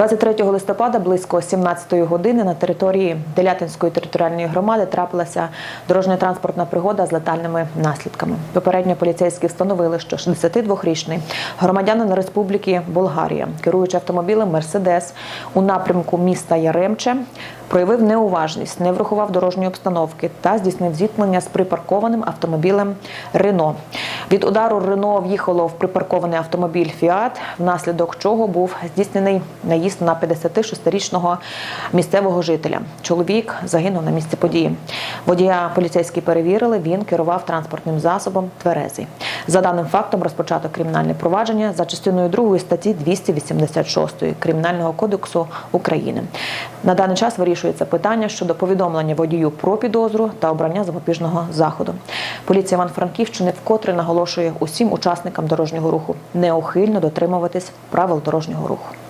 23 листопада близько 17 години на території Делятинської територіальної громади трапилася дорожньо-транспортна пригода з летальними наслідками. Попередньо поліцейські встановили, що 62-річний громадянин Республіки Болгарія, керуючи автомобілем Мерседес у напрямку міста Яремче, проявив неуважність, не врахував дорожньої обстановки та здійснив зіткнення з припаркованим автомобілем Рено. Від удару Рено в'їхало в припаркований автомобіль Фіат, внаслідок чого був здійснений наїзд на 56-річного місцевого жителя. Чоловік загинув на місці події. Водія поліцейські перевірили. Він керував транспортним засобом тверезий. За даним фактом розпочато кримінальне провадження за частиною 2 статті 286 Кримінального кодексу України. На даний час вирішується питання щодо повідомлення водію про підозру та обрання запобіжного заходу. Поліція Іван-Франківщини вкотре наголошує усім учасникам дорожнього руху неухильно дотримуватись правил дорожнього руху.